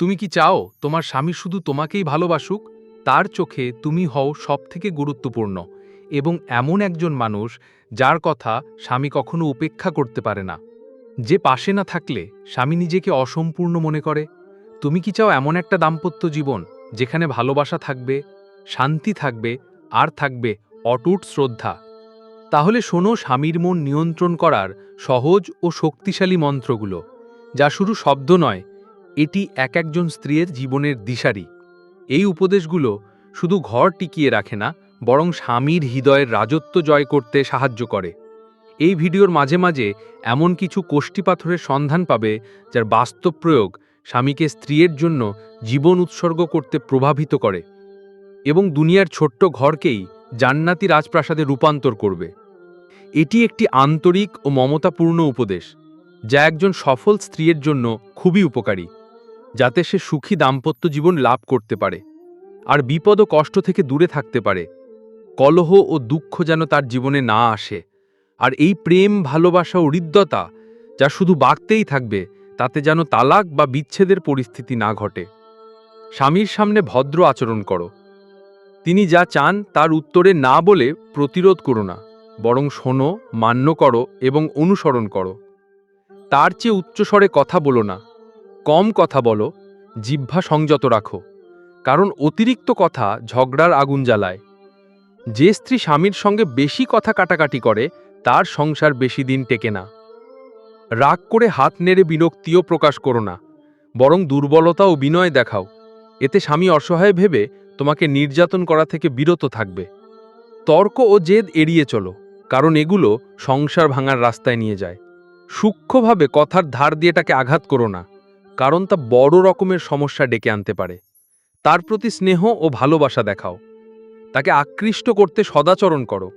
তুমি কি চাও তোমার স্বামী শুধু তোমাকেই ভালোবাসুক? তার চোখে তুমি হও সবথেকে গুরুত্বপূর্ণ এবং এমন একজন মানুষ যার কথা স্বামী কখনো উপেক্ষা করতে পারে না। যে পাশে না থাকলে স্বামী নিজেকে অসম্পূর্ণ মনে করে। তুমি কি চাও এমন একটা দাম্পত্য জীবন যেখানে ভালোবাসা থাকবে, শান্তি থাকবে, আর থাকবে অটুট শ্রদ্ধা? তাহলে শোনো স্বামীর মন নিয়ন্ত্রণ করার সহজ ও শক্তিশালী মন্ত্রগুলো, যা শুধু শব্দ নয় এটি এক একজন স্ত্রীর জীবনের দিশারি। এই উপদেশগুলো শুধু ঘর টিকিয়ে রাখে না, বরং স্বামীর হৃদয়ের রাজত্ব জয় করতে সাহায্য করে। এই ভিডিওর মাঝে মাঝে এমন কিছু কোষ্ঠী পাথরের সন্ধান পাবে, যার বাস্তব প্রয়োগ স্বামীকে স্ত্রীর জন্য জীবন উৎসর্গ করতে প্রভাবিত করে এবং দুনিয়ার ছোট্ট ঘরকেই জান্নাতি রাজপ্রাসাদে রূপান্তর করবে। এটি একটি আন্তরিক ও মমতাপূর্ণ উপদেশ, যা একজন সফল স্ত্রীর জন্য খুবই উপকারী। যাতে সে সুখী দাম্পত্য জীবন লাভ করতে পারে, আর বিপদ ও কষ্ট থেকে দূরে থাকতে পারে। কলহ ও দুঃখ যেন তার জীবনে না আসে, আর এই প্রেম, ভালোবাসা ও হৃদ্যতা যা শুধু বাগতেই থাকবে, তাতে যেন তালাক বা বিচ্ছেদের পরিস্থিতি না ঘটে। স্বামীর সামনে ভদ্র আচরণ করো। তিনি যা চান তার উত্তরে না বলে প্রতিরোধ করো না, বরং শোনো, মান্য করো এবং অনুসরণ করো। তার চেয়ে উচ্চস্বরে কথা বলো না। কম কথা বলো, জিহ্বা সংযত রাখো। কারণ অতিরিক্ত কথা ঝগড়ার আগুন জ্বালায়। যে স্ত্রী স্বামীর সঙ্গে বেশি কথা কাটাকাটি করে, তার সংসার বেশি দিন টেকে না। রাগ করে হাত নেড়ে বিরক্তিও প্রকাশ করো না, বরং দুর্বলতা ও বিনয় দেখাও। এতে স্বামী অসহায় ভেবে তোমাকে নির্যাতন করা থেকে বিরত থাকবে। তর্ক ও জেদ এড়িয়ে চলো, কারণ এগুলো সংসার ভাঙার রাস্তায় নিয়ে যায়। সূক্ষ্মভাবে কথার ধার দিয়ে তাকে আঘাত করো না। কারণ তা বড় রকমের সমস্যা ডেকে আনতে পারে। তার প্রতি স্নেহ ও ভালোবাসা দেখাও। তাকে আকৃষ্ট করতে সদাচরণ করো।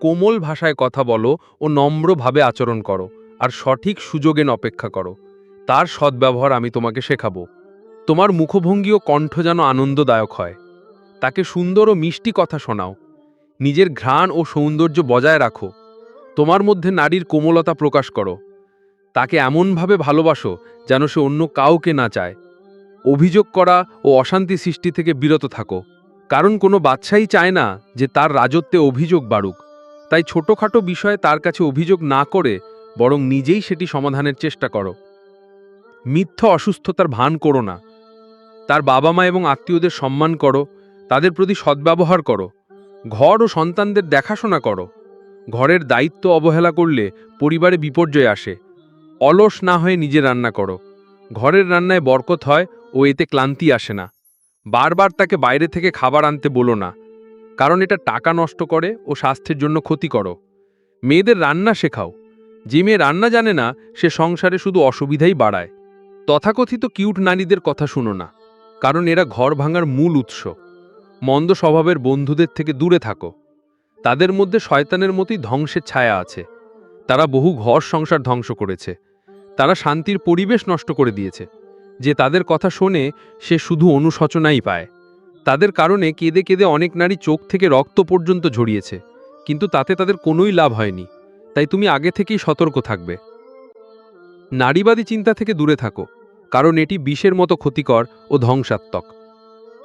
কোমল ভাষায় কথা বলো ও নম্রভাবে আচরণ করো আর সঠিক সুযোগেন অপেক্ষা করো। তার সদ্ব্যবহার আমি তোমাকে শেখাবো। তোমার মুখভঙ্গি ও কণ্ঠ যেন আনন্দদায়ক হয়। তাকে সুন্দর ও মিষ্টি কথা শোনাও। নিজের ঘ্রাণ ও সৌন্দর্য বজায় রাখো। তোমার মধ্যে নারীর কোমলতা প্রকাশ করো। তাকে এমনভাবে ভালোবাসো যেন সে অন্য কাউকে না চায়। অভিযোগ করা ও অশান্তি সৃষ্টি থেকে বিরত থাকো। কারণ কোনো বাচ্চাই চায় না যে তার রাজত্বে অভিযোগ বাড়ুক। তাই ছোটখাটো বিষয়ে তার কাছে অভিযোগ না করে বরং নিজেই সেটি সমাধানের চেষ্টা করো। মিথ্য অসুস্থতার ভান করো না। তার বাবা মা এবং আত্মীয়দের সম্মান করো। তাদের প্রতি সদ্ব্যবহার করো। ঘর ও সন্তানদের দেখাশোনা করো। ঘরের দায়িত্ব অবহেলা করলে পরিবারে বিপর্যয় আসে। অলস না হয়ে নিজে রান্না করো। ঘরের রান্নায় বরকত হয় ও এতে ক্লান্তি আসে না। বারবার তাকে বাইরে থেকে খাবার আনতে বলো না, কারণ এটা টাকা নষ্ট করে ও স্বাস্থ্যের জন্য ক্ষতি করো। মেয়েদের রান্না শেখাও, যে মেয়ে রান্না জানে না, সে সংসারে শুধু অসুবিধাই বাড়ায়। তথাকথিত কিউট নারীদের কথা শুনো না, কারণ এরা ঘর ভাঙার মূল উৎস। মন্দ স্বভাবের বন্ধুদের থেকে দূরে থাকো। তাদের মধ্যে শয়তানের মতোই ধ্বংসের ছায়া আছে। তারা বহু ঘর সংসার ধ্বংস করেছে। তারা শান্তির পরিবেশ নষ্ট করে দিয়েছে, যে তাদের কথা শোনে সে শুধু অনুশোচনাই পায়। তাদের কারণে কেঁদে কেঁদে অনেক নারী চোখ থেকে রক্ত পর্যন্ত ঝরিয়েছে, কিন্তু তাতে তাদের কোনোই লাভ হয়নি। তাই তুমি আগে থেকেই সতর্ক থাকবে। নারীবাদী চিন্তা থেকে দূরে থাকো, কারণ এটি বিষের মতো ক্ষতিকর ও ধ্বংসাত্মক।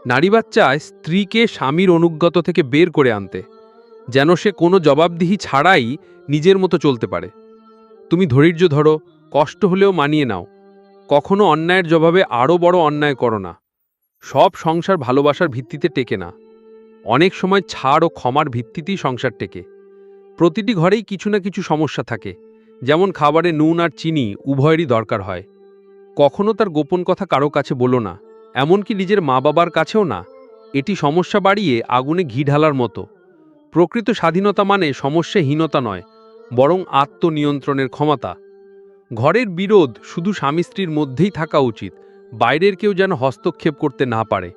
নারীবাদ চায় স্ত্রীকে স্বামীর অনুজ্ঞত থেকে বের করে আনতে, যেন সে কোনো জবাবদিহি ছাড়াই নিজের মতো চলতে পারে। তুমি ধৈর্য ধরো কষ্ট হলেও মানিয়ে নাও। কখনো অন্যায়ের জবাবে আরও বড় অন্যায় করো না। সব সংসার ভালোবাসার ভিত্তিতে টেকে না। অনেক সময় ছাড় ও ক্ষমার ভিত্তিতেই সংসার টেকে। প্রতিটি ঘরেই কিছু না কিছু সমস্যা থাকে, যেমন খাবারে নুন আর চিনি উভয়েরই দরকার হয়। কখনো তার গোপন কথা কারও কাছে বলো না, এমনকি নিজের মা বাবার কাছেও না। এটি সমস্যা বাড়িয়ে আগুনে ঘি ঢালার মতো। প্রকৃত স্বাধীনতা মানে সমস্যাহীনতা নয়, বরং আত্মনিয়ন্ত্রণের ক্ষমতা। ঘরের বিরোধ শুধু স্বামী স্ত্রীর মধ্যেই থাকা উচিত, বাইরের কেউ যেন হস্তক্ষেপ করতে না পারে।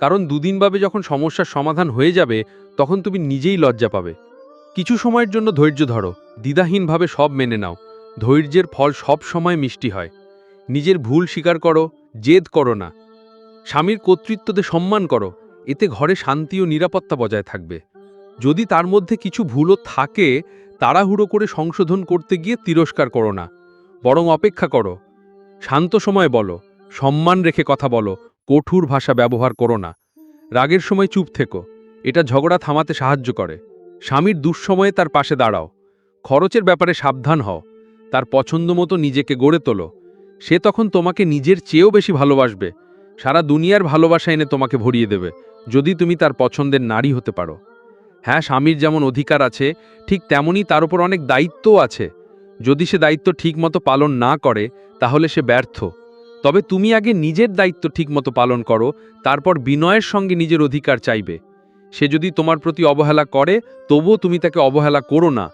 কারণ দুদিনভাবে যখন সমস্যার সমাধান হয়ে যাবে, তখন তুমি নিজেই লজ্জা পাবে। কিছু সময়ের জন্য ধৈর্য ধরো, দ্বিধাহীনভাবে সব মেনে নাও। ধৈর্যের ফল সব সময় মিষ্টি হয়। নিজের ভুল স্বীকার করো, জেদ করো না। স্বামীর কর্তৃত্বতে সম্মান করো, এতে ঘরে শান্তি ও নিরাপত্তা বজায় থাকবে। যদি তার মধ্যে কিছু ভুলও থাকে, তাড়াহুড়ো করে সংশোধন করতে গিয়ে তিরস্কার করো না। বরং অপেক্ষা করো। শান্ত সময় বলো, সম্মান রেখে কথা বলো, কঠোর ভাষা ব্যবহার করো না। রাগের সময় চুপ থেকো, এটা ঝগড়া থামাতে সাহায্য করে। স্বামীর দুঃসময়ে তার পাশে দাঁড়াও। খরচের ব্যাপারে সাবধান হও, তার পছন্দ মতো নিজেকে গড়ে তোলো। সে তখন তোমাকে নিজের চেয়েও বেশি ভালোবাসবে। সারা দুনিয়ার ভালোবাসা এনে তোমাকে ভরিয়ে দেবে, যদি তুমি তার পছন্দের নারী হতে পারো। হ্যাঁ স্বামীর যেমন অধিকার আছে, ঠিক তেমনই তার উপর অনেক দায়িত্বও আছে। যদি সে দায়িত্ব ঠিকমতো পালন না করে, তাহলে সে ব্যর্থ। তবে তুমি আগে নিজের দায়িত্ব ঠিকমতো পালন করো, তারপর বিনয়ের সঙ্গে নিজের অধিকার চাইবে। সে যদি তোমার প্রতি অবহেলা করে, তবুও তুমি তাকে অবহেলা করো না।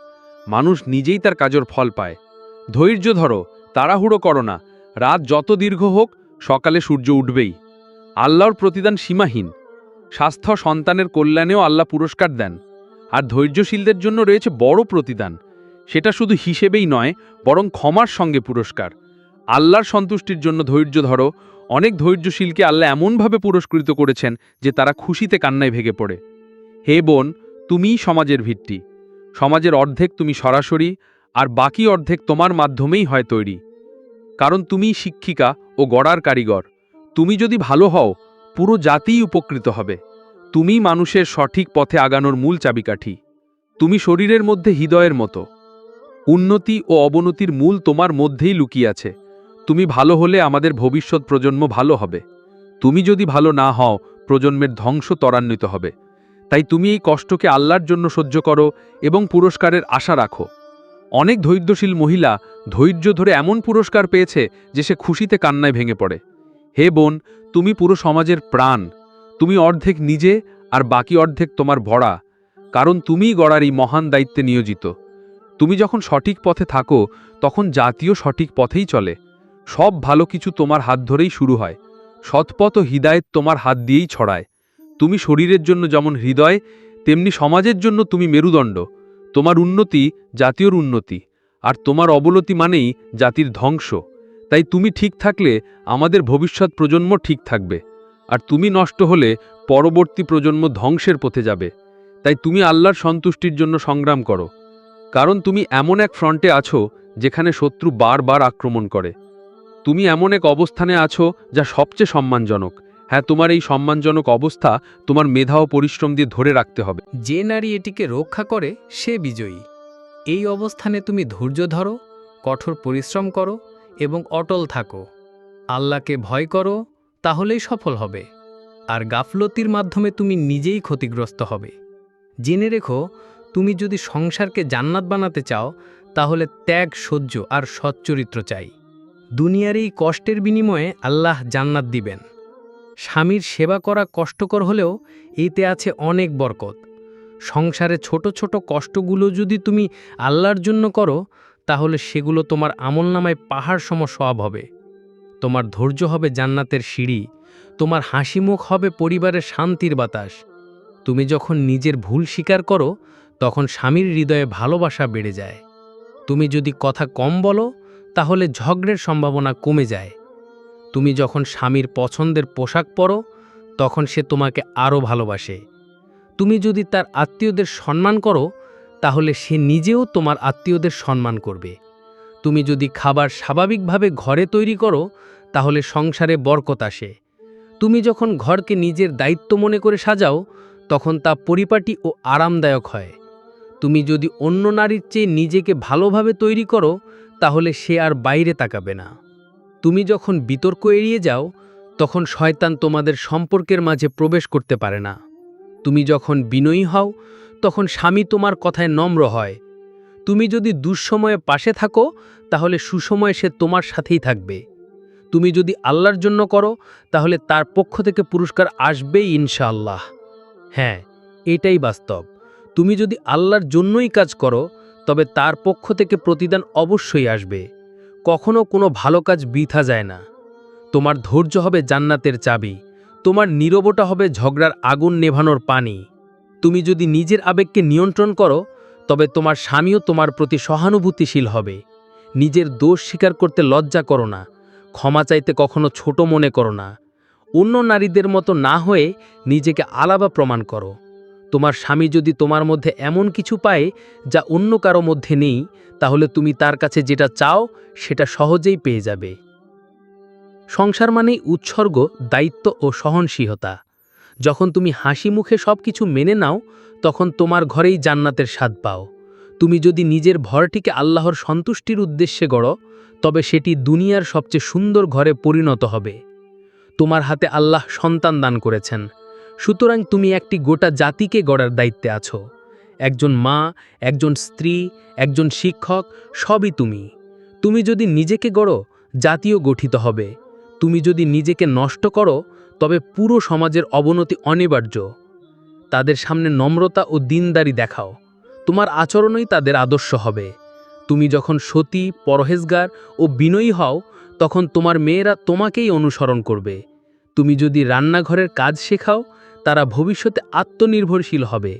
মানুষ নিজেই তার কাজের ফল পায়। ধৈর্য ধরো, তাড়াহুড়ো করো না। রাত যত দীর্ঘ হোক, সকালে সূর্য উঠবেই। আল্লাহর প্রতিদান সীমাহীন। স্বাস্থ্য সন্তানের কল্যাণেও আল্লাহ পুরস্কার দেন। আর ধৈর্যশীলদের জন্য রয়েছে বড় প্রতিদান। সেটা শুধু হিসেবেই নয়, বরং ক্ষমার সঙ্গে পুরস্কার। আল্লাহর সন্তুষ্টির জন্য ধৈর্য ধরো, অনেক ধৈর্যশীলকে আল্লাহ এমনভাবে পুরস্কৃত করেছেন যে তারা খুশিতে কান্নায় ভেঙে পড়ে। হে বোন, তুমিই সমাজের ভিত্তি। সমাজের অর্ধেক তুমি সরাসরি, আর বাকি অর্ধেক তোমার মাধ্যমেই হয় তৈরি। কারণ তুমিই শিক্ষিকা ও গড়ার কারিগর। তুমি যদি ভালো হও, পুরো জাতিই উপকৃত হবে। তুমি মানুষের সঠিক পথে আগানোর মূল চাবিকাঠি। তুমি শরীরের মধ্যে হৃদয়ের মতো। উন্নতি ও অবনতির মূল তোমার মধ্যেই লুকিয়ে আছে। তুমি ভালো হলে আমাদের ভবিষ্যৎ প্রজন্ম ভালো হবে। তুমি যদি ভালো না হও, প্রজন্মের ধ্বংস ত্বরান্বিত হবে। তাই তুমি এই কষ্টকে আল্লাহর জন্য সহ্য করো এবং পুরস্কারের আশা রাখো। অনেক ধৈর্যশীল মহিলা ধৈর্য ধরে এমন পুরস্কার পেয়েছে যে সে খুশিতে কান্নায় ভেঙে পড়ে। হে বোন, তুমি পুরো সমাজের প্রাণ। তুমি অর্ধেক নিজে আর বাকি অর্ধেক তোমার ভরা। কারণ তুমিই গড়ার এই মহান দায়িত্বে নিয়োজিত। তুমি যখন সঠিক পথে থাকো, তখন জাতীয় সঠিক পথেই চলে। সব ভালো কিছু তোমার হাত ধরেই শুরু হয়। সৎপথ ও হৃদায়ত তোমার হাত দিয়েই ছড়ায়। তুমি শরীরের জন্য যেমন হৃদয়, তেমনি সমাজের জন্য তুমি মেরুদণ্ড। তোমার উন্নতি জাতীয়র উন্নতি, আর তোমার অবনতি মানেই জাতির ধ্বংস। তাই তুমি ঠিক থাকলে আমাদের ভবিষ্যৎ প্রজন্ম ঠিক থাকবে, আর তুমি নষ্ট হলে পরবর্তী প্রজন্ম ধ্বংসের পথে যাবে। তাই তুমি আল্লাহর সন্তুষ্টির জন্য সংগ্রাম করো। কারণ তুমি এমন এক ফ্রন্টে আছো যেখানে শত্রু বারবার আক্রমণ করে। তুমি এমন এক অবস্থানে আছো যা সবচেয়ে সম্মানজনক। হ্যাঁ তোমার এই সম্মানজনক অবস্থা তোমার মেধা ও পরিশ্রম দিয়ে ধরে রাখতে হবে। যে নারী এটিকে রক্ষা করে, সে বিজয়ী। এই অবস্থানে তুমি ধৈর্য ধরো, কঠোর পরিশ্রম করো এবং অটল থাকো। আল্লাহকে ভয় করো, তাহলেই সফল হবে। আর গাফলতির মাধ্যমে তুমি নিজেই ক্ষতিগ্রস্ত হবে। জেনে রেখো তুমি যদি সংসারকে জান্নাত বানাতে চাও, তাহলে ত্যাগ, সহ্য আর সচ্চরিত্র চাই। দুনিয়ার এই কষ্টের বিনিময়ে আল্লাহ জান্নাত দিবেন। স্বামীর সেবা করা কষ্টকর হলেও এতে আছে অনেক বরকত। সংসারে ছোট ছোট কষ্টগুলো যদি তুমি আল্লাহর জন্য করো, তাহলে সেগুলো তোমার আমলনামায় পাহাড় সম সব হবে। তোমার ধৈর্য হবে জান্নাতের সিঁড়ি, তোমার হাসি মুখ হবে পরিবারের শান্তির বাতাস। তুমি যখন নিজের ভুল স্বীকার করো তখন স্বামীর হৃদয়ে ভালোবাসা বেড়ে যায়। তুমি যদি কথা কম বলো, তাহলে ঝগড়ের সম্ভাবনা কমে যায়। তুমি যখন স্বামীর পছন্দের পোশাক পরো, তখন সে তোমাকে আরও ভালোবাসে। তুমি যদি তার আত্মীয়দের সম্মান করো, তাহলে সে নিজেও তোমার আত্মীয়দের সম্মান করবে। তুমি যদি খাবার স্বাভাবিকভাবে ঘরে তৈরি করো, তাহলে সংসারে বরকত আসে। তুমি যখন ঘরকে নিজের দায়িত্ব মনে করে সাজাও, তখন তা পরিপাটি ও আরামদায়ক হয়। তুমি যদি অন্য নারীর চেয়ে নিজেকে ভালোভাবে তৈরি করো, তাহলে সে আর বাইরে তাকাবে না। তুমি যখন বিতর্ক এড়িয়ে যাও, তখন শয়তান তোমাদের সম্পর্কের মাঝে প্রবেশ করতে পারে না। তুমি যখন বিনয়ী হও, তখন স্বামী তোমার কথায় নম্র হয়। তুমি যদি দুঃসময়ে পাশে থাকো, তাহলে সুসময়ে সে তোমার সাথেই থাকবে। তুমি যদি আল্লাহর জন্য করো, তাহলে তার পক্ষ থেকে পুরস্কার আসবেই ইনশাআল্লাহ। হ্যাঁ এটাই বাস্তব। তুমি যদি আল্লাহর জন্যই কাজ করো, তবে তার পক্ষ থেকে প্রতিদান অবশ্যই আসবে। কখনো কোনো ভালো কাজ বৃথা যায় না। তোমার ধৈর্য হবে জান্নাতের চাবি। তোমার নীরবতা হবে ঝগড়ার আগুন নেভানোর পানি। তুমি যদি নিজের আবেগকে নিয়ন্ত্রণ করো, তবে তোমার স্বামীও তোমার প্রতি সহানুভূতিশীল হবে। নিজের দোষ স্বীকার করতে লজ্জা করো না। ক্ষমা চাইতে কখনো ছোট মনে করো না। অন্য নারীদের মতো না হয়ে নিজেকে আলাদা প্রমাণ করো। তোমার স্বামী যদি তোমার মধ্যে এমন কিছু পায় যা অন্য কারও মধ্যে নেই, তাহলে তুমি তার কাছে যেটা চাও, সেটা সহজেই পেয়ে যাবে। সংসার মানেই উৎসর্গ, দায়িত্ব ও সহনশীলতা। যখন তুমি হাসি মুখে সব কিছু মেনে নাও, তখন তোমার ঘরেই জান্নাতের স্বাদ পাও। তুমি যদি নিজের ভরটিকে আল্লাহর সন্তুষ্টির উদ্দেশ্যে গড়ো, তবে সেটি দুনিয়ার সবচেয়ে সুন্দর ঘরে পরিণত হবে। তোমার হাতে আল্লাহ সন্তান দান করেছেন। সুতরাং তুমি একটি গোটা জাতিকে গড়ার দায়িত্বে আছো। একজন মা, একজন স্ত্রী, একজন শিক্ষক, সবই তুমি। তুমি যদি নিজেকে গড়ো জাতীয় গঠিত হবে। তুমি যদি নিজেকে নষ্ট করো, তবে পুরো সমাজের অবনতি অনিবার্য। তাদের সামনে নম্রতা ও দিনদারি দেখাও। তোমার আচরণই তাদের আদর্শ হবে। তুমি যখন সতী, পরহেজগার ও বিনয়ী হও, তখন তোমার মেয়েরা তোমাকেই অনুসরণ করবে। তুমি যদি রান্নাঘরের কাজ শেখাও তারা ভবিষ্যতে আত্মনির্ভরশীল হবে।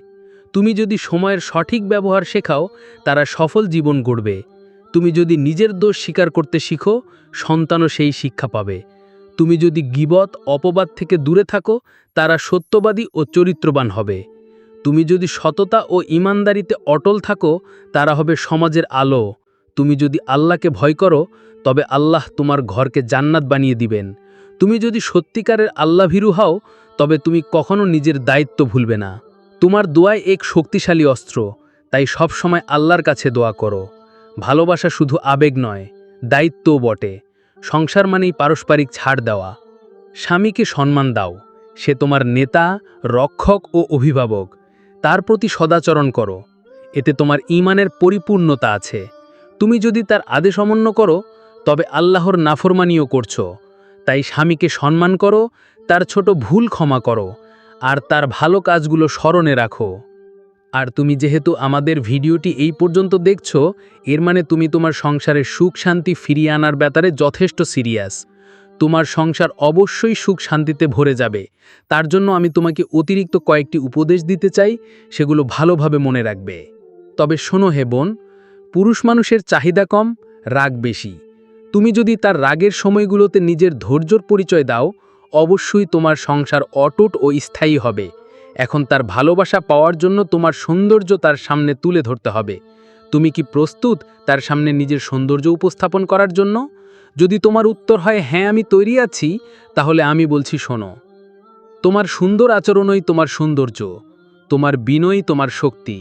তুমি যদি সময়ের সঠিক ব্যবহার শেখাও, তারা সফল জীবন গড়বে। তুমি যদি নিজের দোষ স্বীকার করতে শিখো, সন্তানও সেই শিক্ষা পাবে। তুমি যদি গিবত, অপবাদ থেকে দূরে থাকো, তারা সত্যবাদী ও চরিত্রবান হবে। তুমি যদি সততা ও ইমানদারিতে অটল থাকো, তারা হবে সমাজের আলো। তুমি যদি আল্লাহকে ভয় করো, তবে আল্লাহ তোমার ঘরকে জান্নাত বানিয়ে দিবেন। তুমি যদি সত্যিকারের আল্লাভীরু হও, তবে তুমি কখনো নিজের দায়িত্ব ভুলবে না। তোমার দোয়ায় এক শক্তিশালী অস্ত্র, তাই সব সময় আল্লাহর কাছে দোয়া করো। ভালোবাসা শুধু আবেগ নয়, দায়িত্বও বটে। সংসার মানেই পারস্পরিক ছাড় দেওয়া। স্বামীকে সম্মান দাও। সে তোমার নেতা, রক্ষক ও অভিভাবক। তার প্রতি সদাচরণ করো। এতে তোমার ঈমানের পরিপূর্ণতা আছে। তুমি যদি তার আদেশ অমান্য করো, তবে আল্লাহর নাফরমানিও করছ। তাই স্বামীকে সম্মান করো, তার ছোট ভুল ক্ষমা করো, আর তার ভালো কাজগুলো স্মরণে রাখো। আর তুমি যেহেতু আমাদের ভিডিওটি এই পর্যন্ত দেখছ, এর মানে তুমি তোমার সংসারের সুখ শান্তি ফিরিয়ে আনার ব্যাপারে যথেষ্ট সিরিয়াস। তোমার সংসার অবশ্যই সুখ শান্তিতে ভরে যাবে। তার জন্য আমি তোমাকে অতিরিক্ত কয়েকটি উপদেশ দিতে চাই, সেগুলো ভালোভাবে মনে রাখবে। তবে শোনো হে বোন, পুরুষ মানুষের চাহিদা কম, রাগ বেশি। তুমি যদি তার রাগের সময়গুলোতে নিজের ধৈর্যর পরিচয় দাও, অবশ্যই তোমার সংসার অটুট ও স্থায়ী হবে। এখন তার ভালোবাসা পাওয়ার জন্য তোমার সৌন্দর্য তার সামনে তুলে ধরতে হবে। তুমি কি প্রস্তুত তার সামনে নিজের সৌন্দর্য উপস্থাপন করার জন্য? যদি তোমার উত্তর হয় হ্যাঁ আমি তৈরি আছি, তাহলে আমি বলছি, শোনো, তোমার সুন্দর আচরণই তোমার সৌন্দর্য, তোমার বিনয়ই তোমার শক্তি।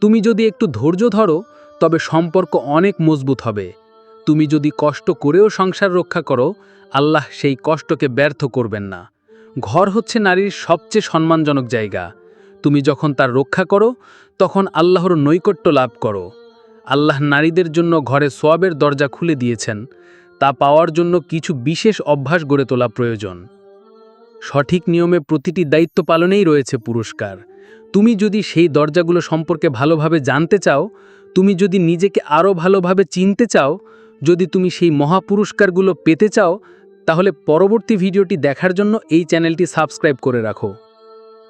তুমি যদি একটু ধৈর্য ধরো, তবে সম্পর্ক অনেক মজবুত হবে। তুমি যদি কষ্ট করেও সংসার রক্ষা করো, আল্লাহ সেই কষ্টকে ব্যর্থ করবেন না। ঘর হচ্ছে নারীর সবচেয়ে সম্মানজনক জায়গা। তুমি যখন তার রক্ষা করো, তখন আল্লাহর নৈকট্য লাভ করো। আল্লাহ নারীদের জন্য ঘরে সোয়াবের দরজা খুলে দিয়েছেন। তা পাওয়ার জন্য কিছু বিশেষ অভ্যাস গড়ে তোলা প্রয়োজন। সঠিক নিয়মে প্রতিটি দায়িত্ব পালনেই রয়েছে পুরস্কার। তুমি যদি সেই দরজাগুলো সম্পর্কে ভালোভাবে জানতে চাও, তুমি যদি নিজেকে আরও ভালোভাবে চিনতে চাও যদি তুমি সেই মহাপুরস্কারগুলো পেতে চাও, তাহলে পরবর্তী ভিডিওটি দেখার জন্য এই চ্যানেলটি সাবস্ক্রাইব করে রাখো।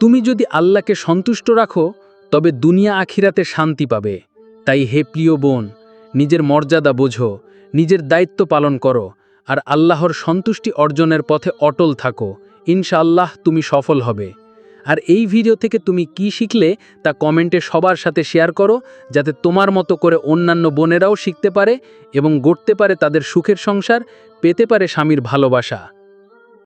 তুমি যদি আল্লাহকে সন্তুষ্ট রাখো, তবে দুনিয়া আখিরাতে শান্তি পাবে। তাই হে প্রিয় বোন, নিজের মর্যাদা বোঝো, নিজের দায়িত্ব পালন করো, আর আল্লাহর সন্তুষ্টি অর্জনের পথে অটল থাকো। ইনশাআল্লাহ তুমি সফল হবে। আর এই ভিডিও থেকে তুমি কি শিখলে তা কমেন্টে সবার সাথে শেয়ার করো, যাতে তোমার মতো করে অন্যান্য বোনেরাও শিখতে পারে এবং গড়তে পারে তাদের সুখের সংসার, পেতে পারে স্বামীর ভালোবাসা।